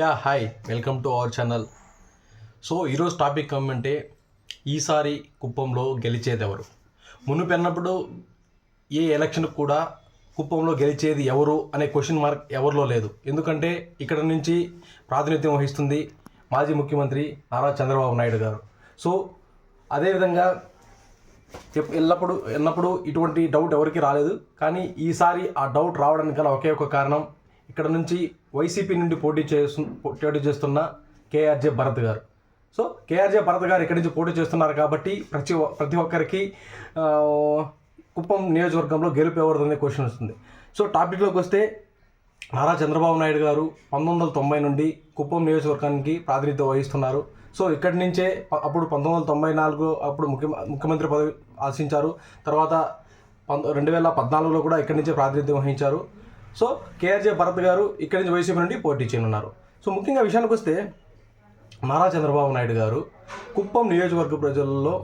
Yeah hi. Welcome to our channel. So ఈరోజు topic ఏమంటే ఈసారి కుప్పంలో గెలిచేది ఎవరు మునుపెన్నప్పుడు ఏ ఎలక్షన్ కూడా కుప్పంలో గెలిచేది ఎవరు అనే క్వశ్చన్ మార్క్ ఎవరిలో లేదు. ఎందుకంటే ఇక్కడ నుంచి ప్రాతినిధ్యం వహిస్తుంది మాజీ ముఖ్యమంత్రి నారా చంద్రబాబు నాయుడు గారు. సో అదేవిధంగా ఎల్లప్పుడు ఎల్లప్పుడూ ఇటువంటి డౌట్ ఎవరికి రాలేదు. కానీ ఈసారి ఆ డౌట్ రావడానికి గల ఒకే ఒక కారణం ఇక్కడ నుంచి వైసీపీ నుండి పోటీ చేస్తు పోటీ చేస్తున్న కేఆర్జే భరత్ గారు. సో కేఆర్జే భరత్ గారు ఇక్కడి నుంచి పోటీ చేస్తున్నారు కాబట్టి ప్రతి ఒ- ప్రతి ఒక్కరికి కుప్పం నియోజకవర్గంలో గెలుపు ఎవరిదనే క్వశ్చన్ వస్తుంది. సో టాపిక్లోకి వస్తే నారా చంద్రబాబు నాయుడు గారు పంతొమ్మిది వందల తొంభై నుండి కుప్పం నియోజకవర్గానికి ప్రాతినిధ్యం వహిస్తున్నారు. సో ఇక్కడి నుంచే ప- అప్పుడు పంతొమ్మిది వందల తొంభై నాలుగు అప్పుడు ముఖ్య ముఖ్యమంత్రి పదవి ఆశించారు. తర్వాత పంత రెండు వేల పద్నాలుగులో కూడా ఇక్కడి నుంచే ప్రాతినిధ్యం వహించారు. సో కేఆర్జే భరత్ గారు ఇక్కడి నుంచి వైసీపీ నుండి పోటీ చేయనున్నారు. సో ముఖ్యంగా విషయానికి వస్తే నారా చంద్రబాబు నాయుడు గారు కుప్పం నియోజకవర్గ ప్రజల్లో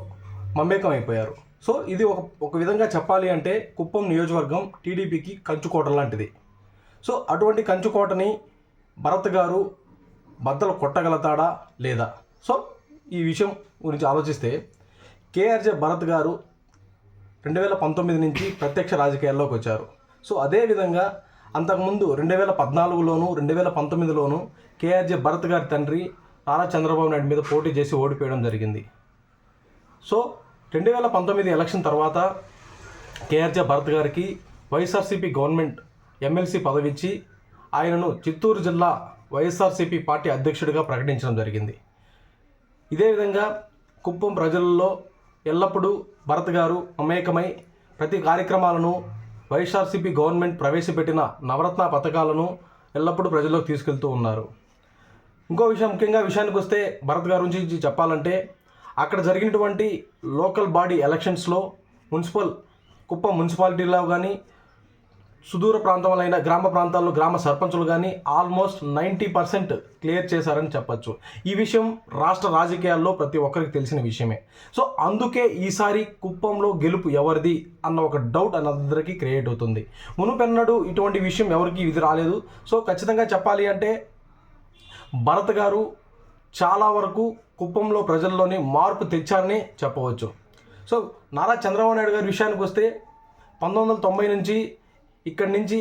మమేకం అయిపోయారు సో ఇది ఒక ఒక విధంగా చెప్పాలి అంటే కుప్పం నియోజకవర్గం టీడీపీకి కంచుకోట లాంటిది. సో అటువంటి కంచుకోటని భరత్ గారు బద్దలు కొట్టగలుగుతాడా లేదా? సో ఈ విషయం గురించి ఆలోచిస్తే కేఆర్జే భరత్ గారు రెండు వేల పంతొమ్మిది నుంచి ప్రత్యక్ష రాజకీయాల్లోకి వచ్చారు. సో అదేవిధంగా అంతకుముందు రెండు వేల పద్నాలుగులోను రెండు వేల పంతొమ్మిదిలోను కేఆర్జే భరత్ గారి తండ్రి నారా చంద్రబాబు నాయుడు మీద పోటీ చేసి ఓడిపోయడం జరిగింది. సో రెండు వేల పంతొమ్మిది ఎలక్షన్ తర్వాత కేఆర్జే భరత్ గారికి వైఎస్ఆర్సీపీ గవర్నమెంట్ ఎమ్మెల్సీ పదవి ఇచ్చి ఆయనను చిత్తూరు జిల్లా వైఎస్ఆర్సీపీ పార్టీ అధ్యక్షుడిగా ప్రకటించడం జరిగింది. ఇదే విధంగా కుప్పం ప్రజలలో ఎల్లప్పుడూ భరత్ గారు మమేకమై ప్రతి కార్యక్రమాలను వైఎస్ఆర్సీపీ గవర్నమెంట్ ప్రవేశపెట్టిన నవరత్న పథకాలను ఎల్లప్పుడూ ప్రజల్లోకి తీసుకెళ్తూ ఉన్నారు. ఇంకో విషయం ముఖ్యంగా విషయానికి వస్తే భరత్ గారి గురించి చెప్పాలంటే అక్కడ జరిగినటువంటి లోకల్ బాడీ ఎలక్షన్స్లో మున్సిపల్ కుప్పం మున్సిపాలిటీలో కానీ సుదూర ప్రాంతములైన గ్రామ ప్రాంతాల్లో గ్రామ సర్పంచులు కానీ ఆల్మోస్ట్ నైంటీ పర్సెంట్ క్లియర్ చేశారని చెప్పచ్చు. ఈ విషయం రాష్ట్ర రాజకీయాల్లో ప్రతి ఒక్కరికి తెలిసిన విషయమే. సో అందుకే ఈసారి కుప్పంలో గెలుపు ఎవరిది అన్న ఒక డౌట్ అందరికీ క్రియేట్ అవుతుంది. మునుపెన్నడు ఇటువంటి విషయం ఎవరికి ఇది రాలేదు. సో ఖచ్చితంగా చెప్పాలి అంటే భరత్ గారు చాలా వరకు కుప్పంలో ప్రజల్లోని మార్పు తెచ్చారని చెప్పవచ్చు. సో నారా చంద్రబాబు నాయుడు గారి విషయానికి వస్తే పంతొమ్మిది వందల తొంభై నుంచి ఇక్కడి నుంచి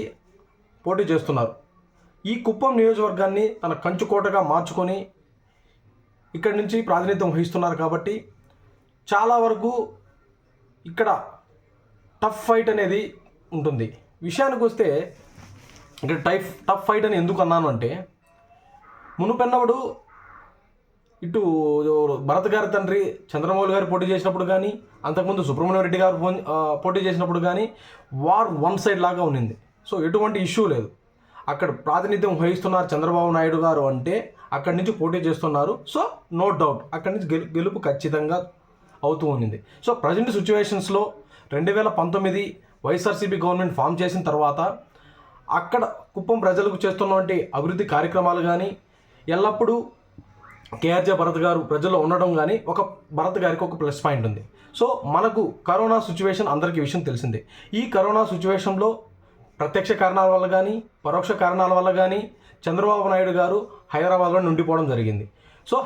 పోటీ చేస్తున్నారు. ఈ కుప్పం నియోజకవర్గాన్ని తన కంచుకోటగా మార్చుకొని ఇక్కడి నుంచి ప్రాతినిధ్యం వహిస్తున్నారు కాబట్టి చాలా వరకు ఇక్కడ టఫ్ ఫైట్ అనేది ఉంటుంది. విషయానికి వస్తే ఇక్కడ టైఫ్ టఫ్ ఫైట్ అని ఎందుకు అన్నాను అంటే మునుపెన్నవాడు ఇటు భరత్ గారి తండ్రి చంద్రమౌళి గారు పోటీ చేసినప్పుడు కానీ అంతకుముందు సుబ్రహ్మణ్యం రెడ్డి గారు పోటీ చేసినప్పుడు కానీ వార్ వన్ సైడ్ లాగా ఉన్నింది. సో ఎటువంటి ఇష్యూ లేదు. అక్కడ ప్రాతినిధ్యం వహిస్తున్నారు చంద్రబాబు నాయుడు గారు అంటే అక్కడి నుంచి పోటీ చేస్తున్నారు. సో నో డౌట్ అక్కడి నుంచి గెలు గెలుపు ఖచ్చితంగా అవుతూ ఉన్నింది. సో ప్రజెంట్ సిచ్యువేషన్స్లో రెండు వేల పంతొమ్మిది వైఎస్ఆర్సీపీ గవర్నమెంట్ ఫామ్ చేసిన తర్వాత అక్కడ కుప్పం ప్రజలకు చేస్తున్నటువంటి అభివృద్ధి కార్యక్రమాలు కానీ ఎల్లప్పుడూ కేఆర్జే భరత్ గారు ప్రజల్లో ఉండడం కానీ ఒక భరత్ గారికి ఒక ప్లస్ పాయింట్ ఉంది. సో మనకు కరోనా సిచ్యువేషన్ అందరికీ విషయం తెలిసిందే. ఈ కరోనా సిచ్యువేషన్లో ప్రత్యక్ష కారణాల వల్ల కానీ పరోక్ష కారణాల వల్ల కానీ చంద్రబాబు నాయుడు గారు హైదరాబాద్లో నుండిపోవడం జరిగింది. సో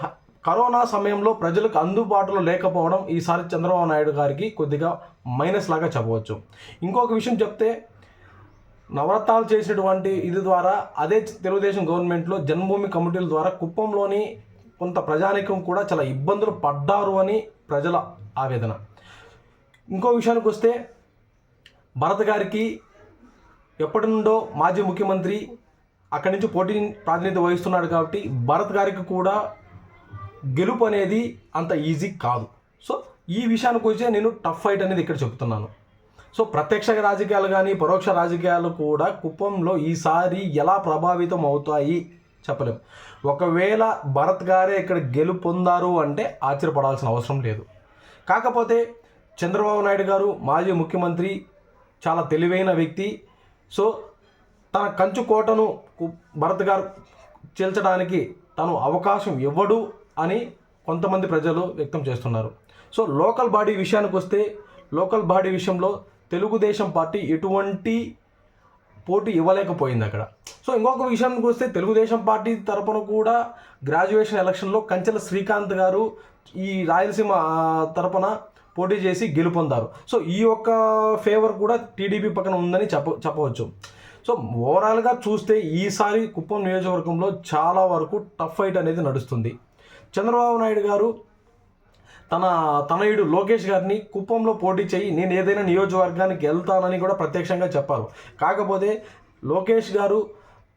కరోనా సమయంలో ప్రజలకు అందుబాటులో లేకపోవడం ఈసారి చంద్రబాబు నాయుడు గారికి కొద్దిగా మైనస్ లాగా చెప్పవచ్చు. ఇంకొక విషయం చెప్తే నవరత్నాలు చేసినటువంటి ఇది ద్వారా అదే తెలుగుదేశం గవర్నమెంట్లో జన్మభూమి కమిటీల ద్వారా కుప్పంలోని కొంత ప్రజానికం కూడా చాలా ఇబ్బందులు పడ్డారు అని ప్రజల ఆవేదన. ఇంకో విషయానికి వస్తే భరత్ గారికి ఎప్పటి నుండో మాజీ ముఖ్యమంత్రి అక్కడి నుంచి పోటీ ప్రాతినిధ్యం వహిస్తున్నాడు కాబట్టి భరత్ గారికి కూడా గెలుపు అనేది అంత ఈజీ కాదు. సో ఈ విషయానికి వచ్చే నేను టఫ్ ఫైట్ అనేది ఇక్కడ చెప్తున్నాను. సో ప్రత్యక్ష రాజకీయాలు కానీ పరోక్ష రాజకీయాలు కూడా కుప్పంలో ఈసారి ఎలా ప్రభావితం అవుతాయి చెప్పలేం. ఒకవేళ భరత్ గారే ఇక్కడ గెలుపొందారు అంటే ఆశ్చర్యపడాల్సిన అవసరం లేదు. కాకపోతే చంద్రబాబు నాయుడు గారు మాజీ ముఖ్యమంత్రి చాలా తెలివైన వ్యక్తి. సో తన కంచు కోటను కు- భరత్ గారు చేల్చడానికి తను అవకాశం ఇవ్వడు అని కొంతమంది ప్రజలు వ్యక్తం చేస్తున్నారు. సో లోకల్ బాడీ విషయానికి వస్తే లోకల్ బాడీ విషయంలో తెలుగుదేశం పార్టీ ఎటువంటి పోటీ ఇవ్వలేకపోయింది అక్కడ. సో ఇంకొక విషయానికి వస్తే తెలుగుదేశం పార్టీ తరపున కూడా గ్రాడ్యుయేషన్ ఎలక్షన్లో కంచెల శ్రీకాంత్ గారు ఈ రాయలసీమ తరపున పోటీ చేసి గెలుపొందారు. సో ఈ యొక్క ఫేవర్ కూడా టీడీపీ పక్కన ఉందని చెప్ప చెప్పవచ్చు. సో ఓవరాల్గా చూస్తే ఈసారి కుప్పం నియోజకవర్గంలో చాలా వరకు టఫ్ ఫైట్ అనేది నడుస్తుంది. చంద్రబాబు నాయుడు గారు తన తనయుడు లోకేష్ గారిని కుప్పంలో పోటీ చేయి నేను ఏదైనా నియోజకవర్గానికి వెళ్తానని కూడా ప్రత్యక్షంగా చెప్పారు. కాకపోతే లోకేష్ గారు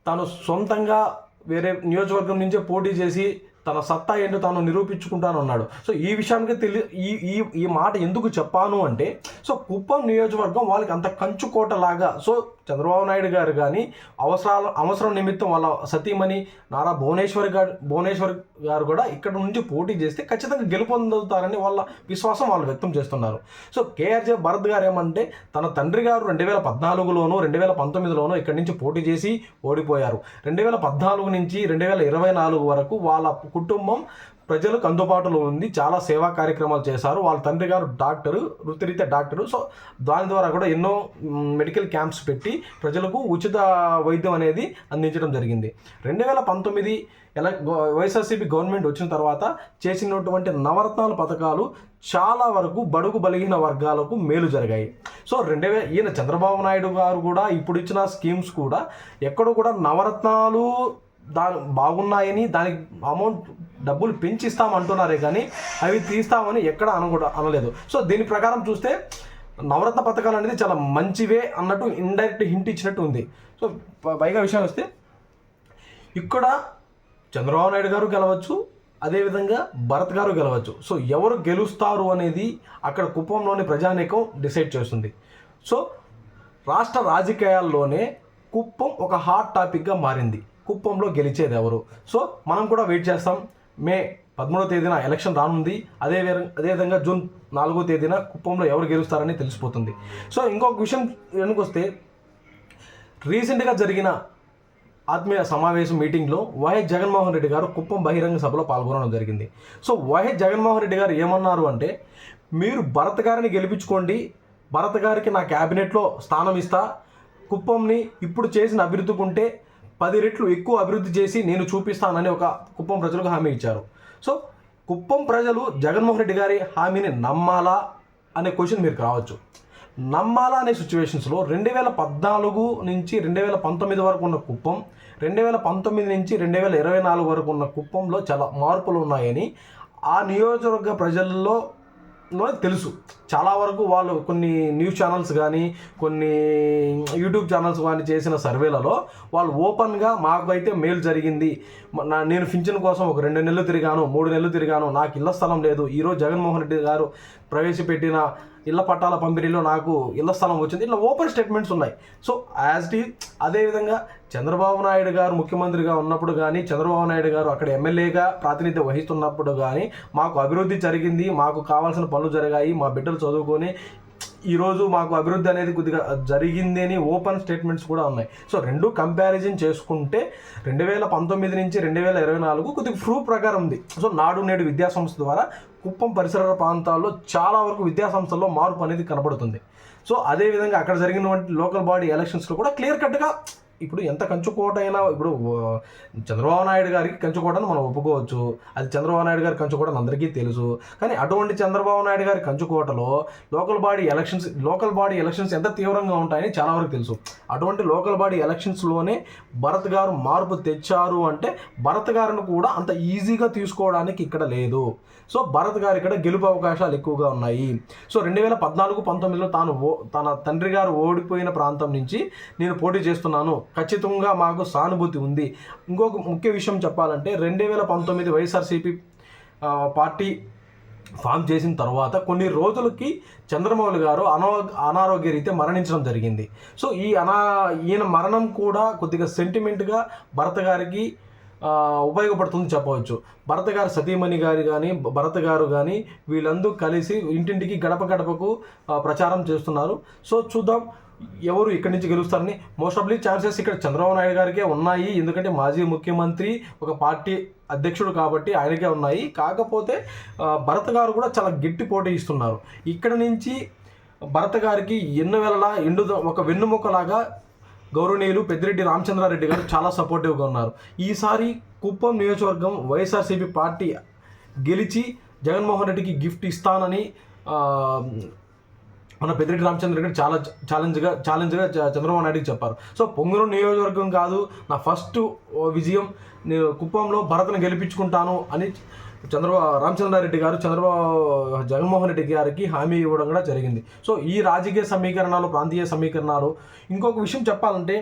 తను సొంతంగా వేరే నియోజకవర్గం నుంచే పోటీ చేసి తన సత్తా ఏంటో తాను నిరూపించుకుంటాను అన్నాడు. సో ఈ విషయానికి తెలి ఈ ఈ ఈ మాట ఎందుకు చెప్పాను అంటే సో కుప్పం నియోజకవర్గం వాళ్ళకి అంత కంచుకోట లాగా సో చంద్రబాబు నాయుడు గారు కానీ అవసరాల అవసరం నిమిత్తం వాళ్ళ సతీమణి నారా భువనేశ్వర్ గారు భువనేశ్వర్ గారు కూడా ఇక్కడ నుంచి పోటీ చేస్తే ఖచ్చితంగా గెలుపొందుతారని వాళ్ళ విశ్వాసం వాళ్ళు వ్యక్తం చేస్తున్నారు. సో కేఆర్జే భరత్ గారు ఏమంటే తన తండ్రి గారు రెండు వేల పద్నాలుగులోనూ రెండు వేల పంతొమ్మిదిలోనూ ఇక్కడి నుంచి పోటీ చేసి ఓడిపోయారు. రెండు వేల పద్నాలుగు నుంచి రెండు వేల ఇరవై నాలుగు వరకు వాళ్ళ కుటుంబం ప్రజలకు అందుబాటులో ఉంది. చాలా సేవా కార్యక్రమాలు చేశారు. వాళ్ళ తండ్రి గారు డాక్టరు వృత్తిరీత్యా డాక్టరు. సో దాని ద్వారా కూడా ఎన్నో మెడికల్ క్యాంప్స్ పెట్టి ప్రజలకు ఉచిత వైద్యం అనేది అందించడం జరిగింది. రెండు వేల పంతొమ్మిది ఎలా వైఎస్ఆర్సీపీ గవర్నమెంట్ వచ్చిన తర్వాత చేసినటువంటి నవరత్నాల పథకాలు చాలా వరకు బడుగు బలిగిన వర్గాలకు మేలు జరిగాయి. సో రెండు వే ఈయన చంద్రబాబు నాయుడు గారు కూడా ఇప్పుడు ఇచ్చిన స్కీమ్స్ కూడా ఎక్కడ కూడా నవరత్నాలు దాని బాగున్నాయని దానికి అమౌంట్ డబ్బులు పెంచిస్తామంటున్నారే కానీ అవి తీస్తామని ఎక్కడ అనకూడ అనలేదు. సో దీని ప్రకారం చూస్తే నవరత్న పథకాలు అనేది చాలా మంచివే అన్నట్టు ఇండైరెక్ట్ హింట్ ఇచ్చినట్టు ఉంది. సో పైగా విషయం వస్తే ఇక్కడ చంద్రబాబు నాయుడు గారు గెలవచ్చు అదేవిధంగా భరత్ గారు గెలవచ్చు. సో ఎవరు గెలుస్తారు అనేది అక్కడ కుప్పంలోని ప్రజానీకం డిసైడ్ చేస్తుంది. సో రాష్ట్ర రాజకీయాల్లోనే కుప్పం ఒక హాట్ టాపిక్గా మారింది. కుప్పంలో గెలిచేది ఎవరు? సో మనం కూడా వెయిట్ చేస్తాం. మే పదమూడో తేదీన ఎలక్షన్ రానుంది. అదే విధంగా అదేవిధంగా జూన్ నాలుగో తేదీన కుప్పంలో ఎవరు గెలుస్తారని తెలిసిపోతుంది. సో ఇంకొక విషయం వెనుకొస్తే రీసెంట్గా జరిగిన ఆత్మీయ సమావేశం మీటింగ్లో వైఎస్ జగన్మోహన్ రెడ్డి గారు కుప్పం బహిరంగ సభలో పాల్గొనడం జరిగింది. సో వైఎస్ జగన్మోహన్ రెడ్డి గారు ఏమన్నారు అంటే మీరు భరత్ గారిని గెలిపించుకోండి. భరత్ గారికి నా క్యాబినెట్లో స్థానం ఇస్తా. కుప్పంని ఇప్పుడు చేసిన అభివృద్ధికి ఉంటే పది రెట్లు ఎక్కువ అభివృద్ధి చేసి నేను చూపిస్తానని ఒక కుప్పం ప్రజలకు హామీ ఇచ్చారు. సో కుప్పం ప్రజలు జగన్మోహన్ రెడ్డి గారి హామీని నమ్మాలా అనే క్వశ్చన్ మీరు రావచ్చు. నమ్మాలా అనే సిచ్యువేషన్స్లో రెండు వేల పద్నాలుగు నుంచి రెండు వేల పంతొమ్మిది వరకు ఉన్న కుప్పం రెండు వేల పంతొమ్మిది నుంచి రెండు వేల ఇరవై నాలుగు వరకు ఉన్న కుప్పంలో చాలా మార్పులు ఉన్నాయని ఆ నియోజకవర్గ ప్రజల్లో తెలుసు. చాలా వరకు వాళ్ళు కొన్ని న్యూస్ ఛానల్స్ కానీ కొన్ని యూట్యూబ్ ఛానల్స్ కానీ చేసిన సర్వేలలో వాళ్ళు ఓపెన్గా మాకు అయితే మేలు జరిగింది. నా నేను పింఛన్ కోసం ఒక రెండు నెలలు తిరిగాను మూడు నెలలు తిరిగాను నాకు ఇళ్ళ స్థలం లేదు. ఈరోజు జగన్మోహన్ రెడ్డి గారు ప్రవేశపెట్టిన ఇళ్ళ పట్టాల పంపిణీలో నాకు ఇళ్ళ స్థలం వచ్చింది. ఇట్లా ఓపెన్ స్టేట్మెంట్స్ ఉన్నాయి. సో యాజ్ టీ అదేవిధంగా చంద్రబాబు నాయుడు గారు ముఖ్యమంత్రిగా ఉన్నప్పుడు కానీ చంద్రబాబు నాయుడు గారు అక్కడ ఎమ్మెల్యేగా ప్రాతినిధ్యం వహిస్తున్నప్పుడు కానీ మాకు అభివృద్ధి జరిగింది మాకు కావాల్సిన పనులు జరిగాయి మా బిడ్డలు చదువుకొని ఈరోజు మాకు అభివృద్ధి అనేది కొద్దిగా జరిగింది అని ఓపెన్ స్టేట్మెంట్స్ కూడా ఉన్నాయి. సో రెండు కంపారిజన్ చేసుకుంటే రెండు వేల పంతొమ్మిది నుంచి రెండు వేల ఇరవై నాలుగు కొద్దిగా ప్రూఫ్ ప్రకారం ఉంది. సో నాడు నేడు విద్యా సంస్థ ద్వారా కుప్పం పరిసర ప్రాంతాల్లో చాలా వరకు విద్యాసంస్థల్లో మార్పు అనేది కనబడుతుంది. సో అదేవిధంగా అక్కడ జరిగినటువంటి లోకల్ బాడీ ఎలక్షన్స్లో కూడా క్లియర్ కట్గా ఇప్పుడు ఎంత కంచుకోట అయినా ఇప్పుడు చంద్రబాబు నాయుడు గారికి కంచుకోటను మనం ఒప్పుకోవచ్చు. అది చంద్రబాబు నాయుడు గారి కంచుకోట అందరికీ తెలుసు. కానీ అటువంటి చంద్రబాబు నాయుడు గారి కంచుకోటలో local body elections local body elections ఎంత తీవ్రంగా ఉంటాయని చాలా వరకు తెలుసు. అటువంటి లోకల్ బాడీ ఎలక్షన్స్లోనే భరత్ గారు మార్పు తెచ్చారు అంటే భరత్ గారిని కూడా అంత ఈజీగా తీసుకోవడానికి ఇక్కడ లేదు. సో భరత్ గారు ఇక్కడ గెలుపు అవకాశాలు ఎక్కువగా ఉన్నాయి. సో రెండు వేల పద్నాలుగు పంతొమ్మిదిలో తాను ఓ తన తండ్రి గారు ఓడిపోయిన ప్రాంతం నుంచి నేను పోటీ చేస్తున్నాను. ఖచ్చితంగా మాకు సానుభూతి ఉంది. ఇంకొక ముఖ్య విషయం చెప్పాలంటే రెండు వేల పంతొమ్మిది వైఎస్ఆర్సీపీ పార్టీ ఫామ్ చేసిన తర్వాత కొన్ని రోజులకి చంద్రమౌళి గారు అనో అనారోగ్య రీత్యా మరణించడం జరిగింది. సో ఈ అనా ఈయన మరణం కూడా కొద్దిగా సెంటిమెంట్గా భరత్ గారికి ఉపయోగపడుతుంది చెప్పవచ్చు. భరత గారు సతీమణి గారు కానీ భరత గారు కానీ వీళ్ళందరూ కలిసి ఇంటింటికి గడప గడపకు ప్రచారం చేస్తున్నారు. సో చూద్దాం. ఎవరు ఇక్కడి నుంచి గెలుస్తారని మోస్ట్ ఆఫ్లీ ఛాన్సెస్ ఇక్కడ చంద్రబాబు నాయుడు గారికే ఉన్నాయి. ఎందుకంటే మాజీ ముఖ్యమంత్రి ఒక పార్టీ అధ్యక్షుడు కాబట్టి ఆయనకే ఉన్నాయి. కాకపోతే భరత్ గారు కూడా చాలా గట్టి పోటీ ఇస్తున్నారు. ఇక్కడ నుంచి భరత్ గారికి ఎన్ను వేలలా ఎండు ఒక వెన్నుముకలాగా గౌరవనీయులు పెద్దిరెడ్డి రామచంద్రారెడ్డి గారు చాలా సపోర్టివ్గా ఉన్నారు. ఈసారి కుప్పం నియోజకవర్గం వైఎస్ఆర్సీపీ పార్టీ గెలిచి జగన్మోహన్ రెడ్డికి గిఫ్ట్ ఇస్తానని మన పెద్దిరెడ్డి రామచంద్ర రెడ్డి చాలా ఛాలెంజ్గా ఛాలెంజ్గా చంద్రబాబు నాయుడుకి చెప్పారు. సో పొంగనూరు నియోజకవర్గం కాదు నా ఫస్ట్ విజయం నేను కుప్పంలో భరత్ను గెలిపించుకుంటాను అని చంద్రబాబు రామచంద్రారెడ్డి గారు చంద్రబాబు జగన్మోహన్ రెడ్డి గారికి హామీ ఇవ్వడం కూడా జరిగింది. సో ఈ రాజకీయ సమీకరణాలు ప్రాంతీయ సమీకరణాలు ఇంకొక విషయం చెప్పాలంటే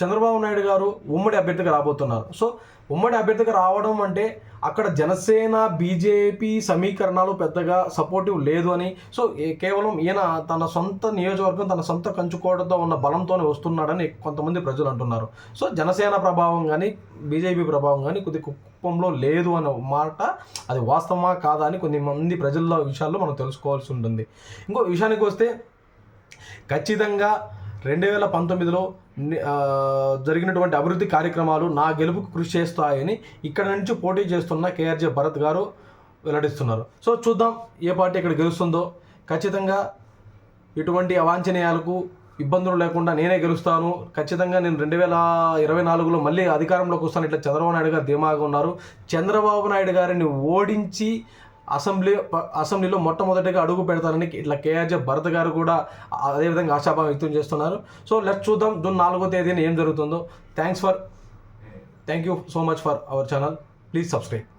చంద్రబాబు నాయుడు గారు ఉమ్మడి అభ్యర్థిగా రాబోతున్నారు. సో ఉమ్మడి అభ్యర్థిగా రావడం అంటే అక్కడ జనసేన బీజేపీ సమీకరణాలు పెద్దగా సపోర్టివ్ లేదు అని. సో కేవలం ఈయన తన సొంత నియోజకవర్గం తన సొంత కంచుకోవడంతో ఉన్న బలంతోనే వస్తున్నాడని కొంతమంది ప్రజలు అంటున్నారు. సో జనసేన ప్రభావం కానీ బీజేపీ ప్రభావం కానీ కొద్ది కుప్పంలో లేదు అన్న మాట అది వాస్తవమా కాదా అని కొన్ని మంది ప్రజల విషయాల్లో మనం తెలుసుకోవాల్సి ఉంటుంది. ఇంకో విషయానికి వస్తే ఖచ్చితంగా రెండు వేల పంతొమ్మిదిలో జరిగినటువంటి అభివృద్ధి కార్యక్రమాలు నా గెలుపుకు కృషి చేస్తాయని ఇక్కడ నుంచి పోటీ చేస్తున్న కేఆర్జే భరత్ గారు వెల్లడిస్తున్నారు. సో చూద్దాం ఏ పార్టీ ఇక్కడ గెలుస్తుందో. ఖచ్చితంగా ఇటువంటి అవాంఛనీయాలకు ఇబ్బందులు లేకుండా నేనే గెలుస్తాను. ఖచ్చితంగా నేను రెండు వేల ఇరవై నాలుగులో మళ్ళీ అధికారంలోకి వస్తాను. ఇట్లా చంద్రబాబు నాయుడు గారు ధీమాగా ఉన్నారు. చంద్రబాబు నాయుడు గారిని ఓడించి అసెంబ్లీ అసెంబ్లీలో మొట్టమొదటిగా అడుగు పెడతారని ఇట్లా కేఆర్జే భరత్ గారు కూడా అదేవిధంగా ఆశాభావం వ్యక్తం చేస్తున్నారు. సో లెట్ చూద్దాం జూన్ నాలుగో తేదీన ఏం జరుగుతుందో. Thanks for thank you so much for our channel please subscribe